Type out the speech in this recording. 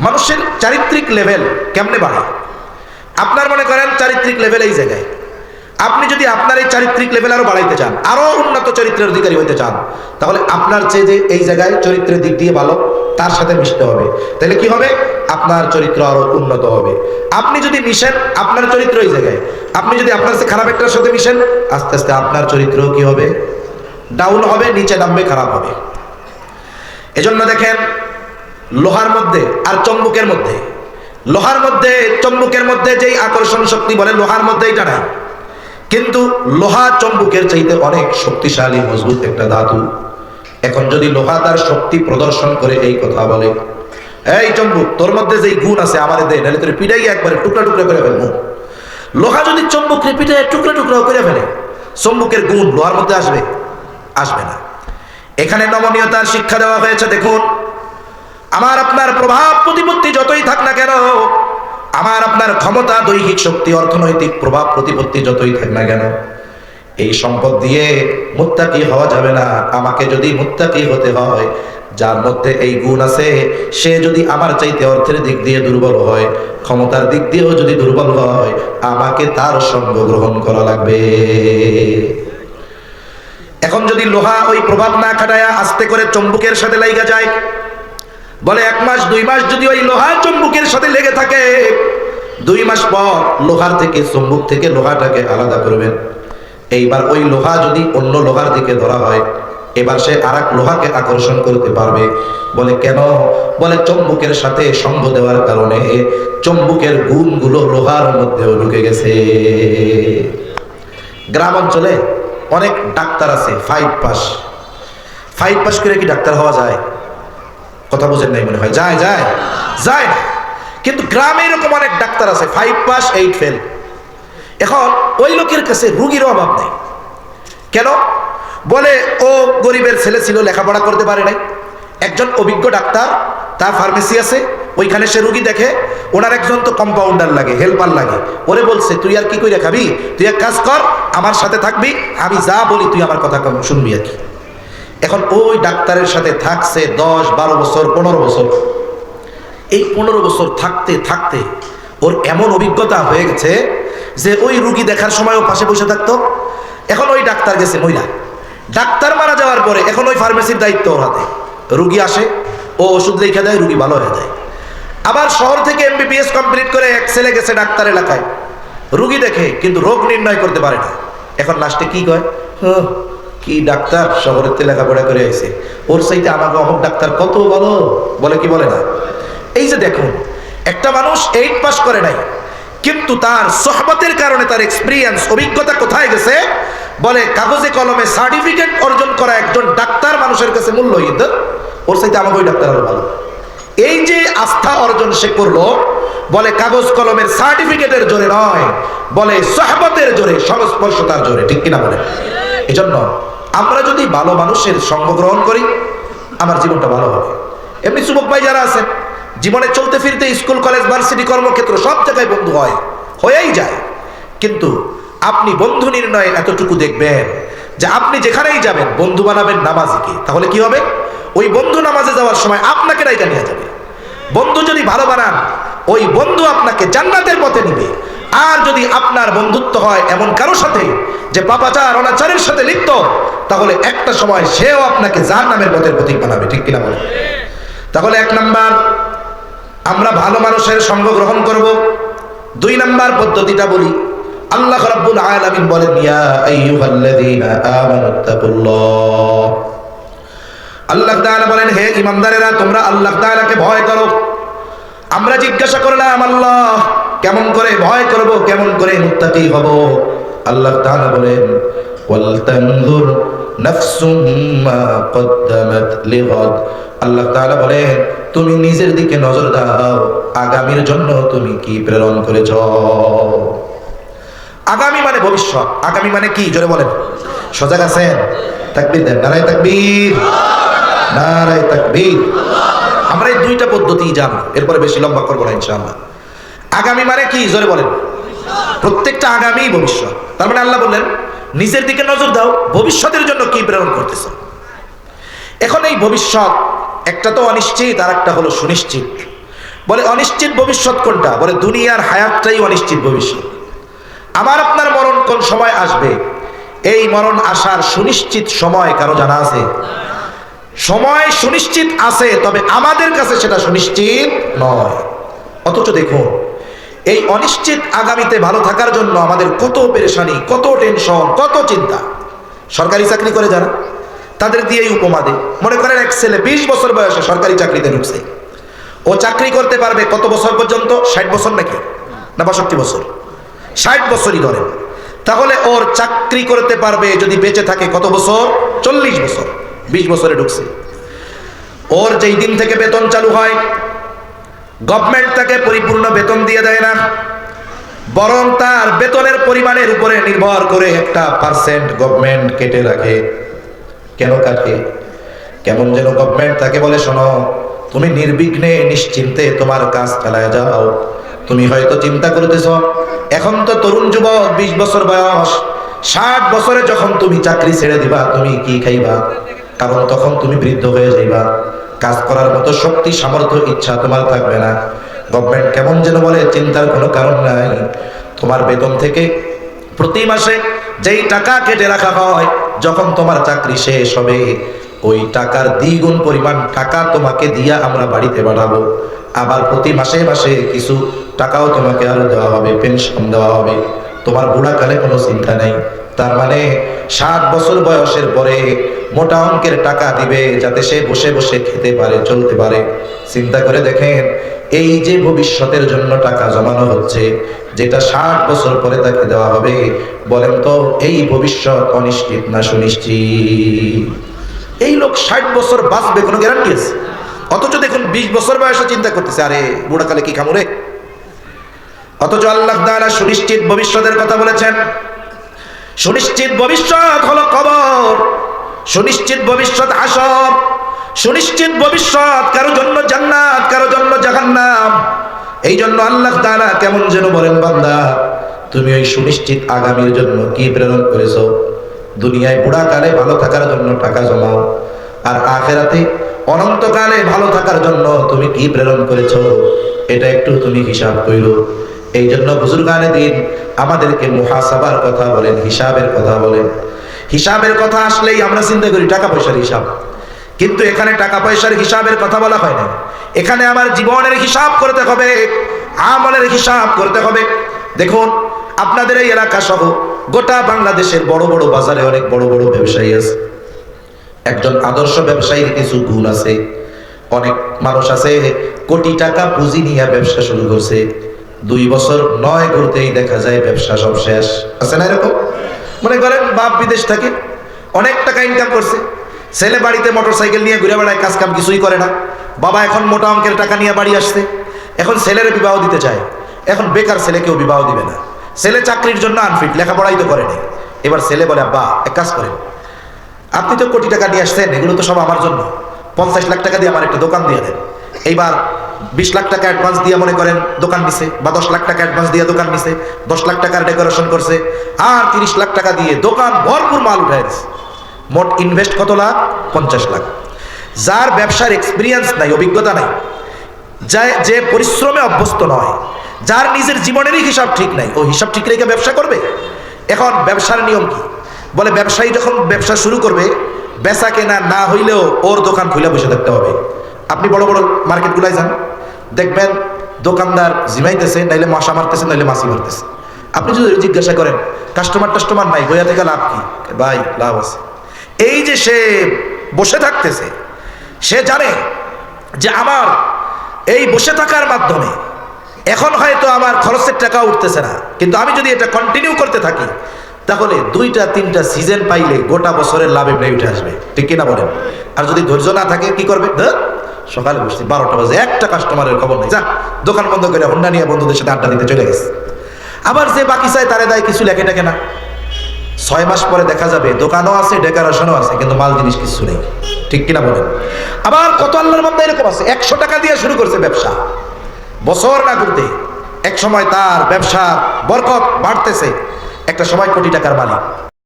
মানুষের চারিত্রিক লেভেল কেমনে বাড়ে? আপনার মনে করেন চারিত্রিক লেভেল এই জায়গায়। আপনি যদি আপনার এই চারিত্রিক লেভেল আরও বাড়াইতে চান, আরও উন্নত চরিত্রের অধিকারী হইতে চান, তাহলে আপনার চেয়ে যে এই জায়গায় চরিত্রের দিক দিয়ে ভালো, তার সাথে মিশতে হবে। তাহলে কি হবে? আপনার চরিত্র আরও উন্নত হবে। আপনি যদি মিশেন, আপনার চরিত্র এই জায়গায়। আপনি যদি আপনার সাথে খারাপ একটার সাথে মিশেন, আস্তে আস্তে আপনার চরিত্র কি হবে? ডাউন হবে, নিচে নামবে, খারাপ হবে। এজন্য দেখেন লোহার মধ্যে আর চম্বুকের মধ্যে। লোহার মধ্যে, চম্বুকের মধ্যে যেই আকর্ষণ শক্তি বলে, লোহার মধ্যে এটা নাই। কিন্তু লোহা চম্বুকের চাইতে অনেক শক্তিশালী, মজবুত একটা ধাতু। এখন যদি লোহা তার শক্তি প্রদর্শন করে এই কথা বলে, এই চম্বুক তোর মধ্যে যেই গুণ আছে আমাদের দেয় নাহলে তোর পিটাই একবারে টুকরা টুকরা করে ফেলব। লোহা যদি চম্বুক পিটাই টুকরা টুকরা করে ফেলে, চম্বুকের গুণ লোহার মধ্যে আসবে? আসবে না। এখানে নমনীয়তার শিক্ষা দেওয়া হয়েছে, দেখুন। আমার আপনার প্রভাব প্রতিপত্তি যতই থাক না কেন, আমার আপনার ক্ষমতা, দৈহিক শক্তি, অর্থনৈতিক প্রভাব প্রতিপত্তি যতই থাক না কেন, এই সম্পদ দিয়ে মুত্তাকি হওয়া যাবে না। আমাকে যদি মুত্তাকি হতে হয়, যার মধ্যে এই গুণ আছে, সে যদি আমার চাইতে অর্থের দিক দিয়ে দুর্বল হয়, ক্ষমতার দিক দিয়েও যদি দুর্বল হয়, আমাকে তার সঙ্গ গ্রহণ করা লাগবে। এখন যদি লোহা ওই প্রভাব না খাটায়া আস্তে করে চম্বুকের সাথে লাইগা যায় বলে, এক মাস, দুই মাস যদি ওই লোহা চম্বুকের সাথে লেগে থাকে, দুই মাস পর লোহার থেকে, চম্বুক থেকে লোহাটাকে আলাদা করবেন। এইবার ওই লোহা যদি অন্য লোহার দিকে ধরা হয়, এবার সে আর লোহাকে আকর্ষণ করতে পারবে। বলে, কেন? বলে, চম্বুকের সাথে সঙ্গ দেওয়ার কারণে চম্বুকের গুণগুলো লোহার মধ্যেও ঢুকে গেছে। গ্রাম অঞ্চলে অনেক ডাক্তার আছে ফাইভ পাস ফাইভ পাস করে কি ডাক্তার হওয়া যায়? কথা বোঝেন নাই মনে হয়। যায় যায় যায় না। কিন্তু গ্রামে এরকম অনেক ডাক্তার আছে ফাইভ পাস এইট ফেল এখন ওই লোকের কাছে রুগীর অভাব নেই। কেন? বলে, ও গরিবের ছেলে ছিল, লেখাপড়া করতে পারে নাই। একজন অভিজ্ঞ ডাক্তার, তার ফার্মেসি আছে, ওইখানে সে রুগী দেখে, ওনার একজন তো কম্পাউন্ডার লাগে হেল্পার লাগে। ওরে বলছে, তুই আর কি করে খাবি? তুই এক কাজ কর, আমার সাথে থাকবি, আমি যা বলি, তুই আমার কথা শুনবি আর কি। এখন ওই ডাক্তারের সাথে থাকছে দশ বারো বছর পনেরো বছর। এই পনেরো বছর থাকতে থাকতে ওর এমন অভিজ্ঞতা হয়ে গেছে যে ওই রুগী দেখার সময়ও পাশে বসে থাকতো। এখন ওই ডাক্তার গেছে মহিলা। ডাক্তার মারা যাওয়ার পরে এখন ওই ফার্মেসির দায়িত্ব ওর হাতে। রুগী আসে ও ওষুধ লিখে দেয় রুগী ভালো হয়ে যায়। আবার শহর থেকে এমবিবিএস কমপ্লিট করে এক ছেলে গেছে ডাক্তার এলাকায়। রুগী দেখে কিন্তু রোগ নির্ণয় করতে পারে না। এখন লাস্টে কি কয়? "হুঁ, কি ডাক্তার? শহরের লেখাপড়া করে আইছে। ওর সাইতে আমাকে অমুক ডাক্তার কত বলো বলে কি বলে না? এই যে দেখুন, একটা মানুষ এইট পাস করে নাই, কিন্তু তার সহবতের কারণে তার এক্সপিরিয়েন্স অভিজ্ঞতা কোথায় গেছে? বলে কাগজে কলমে সার্টিফিকেট অর্জন করা একজন ডাক্তার মানুষের কাছে মূল্যহীন। ওর সাইতে আমাকে ওই ডাক্তার আরও ভালো। এই যে আস্থা অর্জন সে করল বলে কাগজ কলমের সার্টিফিকেটের জোরে নয়, বলে সহবতের জোরে, সংস্পর্শতার জোরে, ঠিক কিনা বলে? এই জন্য আমরা যদি ভালো মানুষের সঙ্গ গ্রহণ করি, আমার জীবনটা ভালো হবে। এমনি যুবক ভাই যারা আছেন, জীবনে চলতে ফিরতে স্কুল, কলেজ, ভার্সিটি, কর্মক্ষেত্র সব জায়গায় বন্ধু হয়, হয়েই যায়। কিন্তু আপনি বন্ধু নির্ণয়ে এতটুকু দেখবেন যে আপনি যেখানেই যাবেন, বন্ধু বানাবেন নামাজিকে। তাহলে কি হবে? ওই বন্ধু নামাজে যাওয়ার সময় আপনাকে ডাইকা নিয়ে যাবে। বন্ধু যদি ভালো বানান ওই বন্ধু আপনাকে জান্নাতের পথে নিবে। আর যদি আপনার বন্ধুত্ব হয় এমন কারোর সাথে যে পাপাচার অনাচারের সাথে লিপ্ত, তাহলে একটা সময় সেও আপনাকে যার নামের পথের প্রতীক বানাবে। ঠিক কিনা বলে তাহলে এক নাম্বার, আমরা ভালো মানুষের সঙ্গ গ্রহণ করব। দুই নাম্বার পদ্ধতিটা বলি। আল্লাহ রাব্বুল আলামিন বলেন, ইয়া আইয়ুহাল্লাযীনা আমানুত্তাকুল্লাহ আল্লাহ তাআলা বলেন, হে ইমানদারেরা, তোমরা আল্লাহ তাআলাকে ভয় করো। আমরা জিজ্ঞাসা করলাম, আল্লাহ, কেমন করে ভয় করব, কেমন করে মুত্তাকি হব? আল্লাহ তাআলা বলেন ওয়াল তানজুর নাফসুম মা কদ্দামাত লিগাদ। আল্লাহ তাআলা বলেন, তুমি নিজের দিকে নজর দাও, আগামীর জন্য তুমি কি প্রেরণ করেছ? আগামী মানে ভবিষ্যৎ, আগামী মানে কি? জোরে বলেন। সজাগ আছেন? তাকবীর দেন, নারায় তাকবীর। নারায় তাকবীর। আমরা এই দুইটা পদ্ধতি জানব এরপরে বেশি লম্বা করব না, ইনশাআল্লাহ। আগামী মানে কি? জোরে বলেন। প্রত্যেকটা আগামী ভবিষ্যৎ। তার মানে আল্লাহ বললেন, নিজের দিকে নজর দাও, ভবিষ্যতের জন্য কি প্রেরণ করতেছ? এখন এই ভবিষ্যৎ, একটা তো অনিশ্চিত আর একটা হলো সুনিশ্চিত। বলে অনিশ্চিত ভবিষ্যৎ কোনটা? বলে দুনিয়ার হায়াতটাই অনিশ্চিত ভবিষ্যৎ। আমার আপনার মরণ কোন সময় আসবে? এই মরণ আসার সুনিশ্চিত সময় কারও জানা আছে? সময় সুনিশ্চিত আছে, তবে আমাদের কাছে সেটা সুনিশ্চিত নয়। অথচ দেখুন, এই অনিশ্চিত আগামীতে ভালো থাকার জন্য আমাদের কত পেরেশানি, কত টেনশন, কত চিন্তা। সরকারি চাকরি করে যারা, তাদের দিয়েই উপমা দেয় মনে করেন এক ছেলে বিশ বছর বয়সে সরকারি চাকরিতে ঢুকছে। ও চাকরি করতে পারবে কত বছর পর্যন্ত? ষাট বছর নাকি? না, বাষট্টি বছর। ষাট বছরই ধরেন। তাহলে ওর চাকরি করতে পারবে যদি বেঁচে থাকে কত বছর? চল্লিশ বছর। বিশ বছরে ঢুকছে। ওর যেই দিন থেকে বেতন চালু হয় গভর্নমেন্ট তাকে পরিপূর্ণ বেতন দিয়ে দেয় না, বরং তার বেতনের পরিমাণের উপরে নির্ভর করে একটা পার্সেন্ট গভর্নমেন্ট কেটে রাখে। কেন কাটে? কেমন যেন গভর্নমেন্ট তাকে বলে, শোনো, তুমি নির্বিঘ্নে নিশ্চিন্তে তোমার কাজ চালায় যাও। তুমি হয়তো চিন্তা করতেছ, এখন তো তরুণ যুবক, বিশ বছর বয়স, ষাট বছরে যখন তুমি চাকরি ছেড়ে দিবা, তুমি কি খাইবা? কারণ তখন তুমি বৃদ্ধ হয়ে যাইবা। কাজ করার মতো শক্তি, সামর্থ্য, ইচ্ছা তোমার থাকবে না। গভর্নমেন্ট কেমন যেন বলে, চিন্তার কোনো কারণ নাই। তোমার বেতন থেকে প্রতি মাসে যেই টাকা কেটে রাখা হয়, যখন তোমার চাকরি শেষ হবে, ওই টাকার দ্বিগুণ পরিমাণ টাকা তোমাকে দিয়া আমরা বাড়িতে বাড়াবো আবার প্রতি মাসে মাসে কিছু টাকাও তোমাকে আরও দেওয়া হবে পেনশন দেওয়া হবে। তোমার বুড়াকালে কোনো চিন্তা নেই। তার মানে ষাট বছর বয়সের পরে মোটা অঙ্কের টাকা দিবে যাতে সে বসে বসে খেতে পারে, চলতে পারে। চিন্তা করে দেখেন, এই যে ভবিষ্যতের জন্য টাকা জমানো হচ্ছে, যেটা ষাট বছর পরে তাকে দেওয়া হবে, বলেন তো, এই ভবিষ্যৎ অনিশ্চিত না সুনিশ্চিত? এই লোক ষাট বছর বাঁচবে, কোনো গ্যারান্টি আছে? অথচ দেখুন, বিশ বছর বয়সে চিন্তা করতেছে, আরে, বুড়াকালে কি খামুরে অথচ আল্লাহ তাআলা সুনিশ্চিত ভবিষ্যতের কথা বলেছেন। সুনিশ্চিত ভবিষ্যৎ হলো কবর। সুনিশ্চিত ভবিষ্যৎ হাসর সুনিশ্চিত ভবিষ্যৎ, কারও জন্য জান্নাত, কারও জন্য জাহান্নাম। এই জন্য আল্লাহ তাআলা কেমন যেন বলেন, বান্দা, তুমি ওই সুনিশ্চিত আগামীর জন্য কি প্রেরণ করেছ? দুনিয়ায় বুড়াকালে ভালো থাকার জন্য টাকা জমাও, আর আখেরাতে অনন্তকালে ভালো থাকার জন্য তুমি কি প্রেরণ করেছ? এটা একটু তুমি হিসাব কইরো। এই জন্য বুজুর্গানে দিন আমাদেরকে মুহাসাবার কথা বলেন, হিসাবের কথা বলেন। হিসাবের কথা আসলেই আমরা চিন্তা করি, টাকা পয়সার হিসাব। কিন্তু এখানে টাকা পয়সার হিসাবের কথা বলা হয় না। এখানে আমার জীবনের হিসাব করতে হবে, আমলের হিসাব করতে হবে। দেখুন, আপনাদের এই এলাকা সহ গোটা বাংলাদেশের বড় বড় বাজারে অনেক বড় বড় ব্যবসায়ী আছে। একজন আদর্শ ব্যবসায়ীর কিছু গুণ আছে। অনেক মানুষ আছে, কোটি টাকা পুঁজি নিয়ে ব্যবসা শুরু করছে। দুই বছর নয় করতেই দেখা যায় ব্যবসা সব শেষ। আছে না এরকম? মনে করেন বাপ বিদেশ থাকে, অনেক টাকা ইনকাম করছে। ছেলে বাড়িতে মোটর সাইকেল নিয়ে ঘুরে বেড়ায়, কাজ কাম কিছুই করে না। বাবা এখন মোটা অঙ্কের টাকা নিয়ে বাড়ি আসছে। এখন ছেলের বিবাহ দিতে চায়। এখন বেকার ছেলেকেও বিবাহ দিবে না। ছেলে চাকরির জন্য আনফিট লেখাপড়াই তো করেনি এবার ছেলে বলে, আব্বা, এক কাজ করেন। আপনি তো কোটি টাকা নিয়ে আসছেন, এগুলো তো সব আমার জন্য। পঞ্চাশ লাখ টাকা দিয়ে আমার একটা দোকান দিয়ে দেন। এইবার বিশ লাখ টাকা অ্যাডভান্স দিয়ে মনে করেন দোকান নিছে বা দশ লাখ টাকা অ্যাডভান্স দিয়ে দোকান নিছে দশ লাখ টাকার ডেকোরেশন করছে, আর তিরিশ লাখ টাকা দিয়ে দোকান ভরপুর মাল উঠায় দিছে। মোট ইনভেস্ট কত লাখ? পঞ্চাশ লাখ। যার ব্যবসার এক্সপিরিয়েন্স নাই, অভিজ্ঞতা নাই যা যে পরিশ্রমে অভ্যস্ত নয়, যার নিজের জীবনেরই হিসাব ঠিক নাই, ও হিসাব ঠিক রেখে ব্যবসা করবে? এখন ব্যবসার নিয়ম কি? বলে ব্যবসায়ী যখন ব্যবসা শুরু করবে, বেচা কেনা না হইলেও ওর দোকান খুলে বসে থাকতে হবে। আপনি বড় বড় মার্কেটগুলাই যান। দেখবেন দোকানদার জিমাইতেছে, নাইলে মশা মারতেছে, নাইলে মাছি মারতেছে। আপনি যদি জিজ্ঞাসা করেন, কাস্টমার টাস্টমার নাই বইয়া থেকে লাভ কি? ভাই, লাভ আছে। এই যে সে বসে থাকতেছে, সে জানে যে আমার এই বসে থাকার মাধ্যমে এখন হয়তো আমার খরচের টাকা উঠতেছে না। কিন্তু আমি যদি এটা কন্টিনিউ করতে থাকি, তাহলে দুইটা, তিনটা সিজন পাইলে গোটা বছরের লাভে উঠে আসবে। ঠিক কিনা বলেন? আর যদি ধৈর্য না থাকে, কি করবে? সকালে বসছি, বারোটা বাজে, একটা কাস্টমারের খবর নেই। যা দোকান বন্ধ করে হন্ডা নিয়ে বন্ধুদের সাথে আড্ডা দিতে চলে গেছে। আবার যে বাকি চায়, তারে দেয় কিছু লেখে টেকে না। ছয় মাস পরে দেখা যাবে, দোকানও আছে, ডেকোরেশনও আছে, কিন্তু মাল জিনিস কিছু নেই। ঠিক কিনা বলেন? আবার কত আল্লাহর মধ্যে এরকম আছে? একশো টাকা দিয়ে শুরু করছে ব্যবসা। বছর না করতে এক সময় তার ব্যবসা বরকত বাড়তেছে। একটা সময় কোটি টাকার মালিক।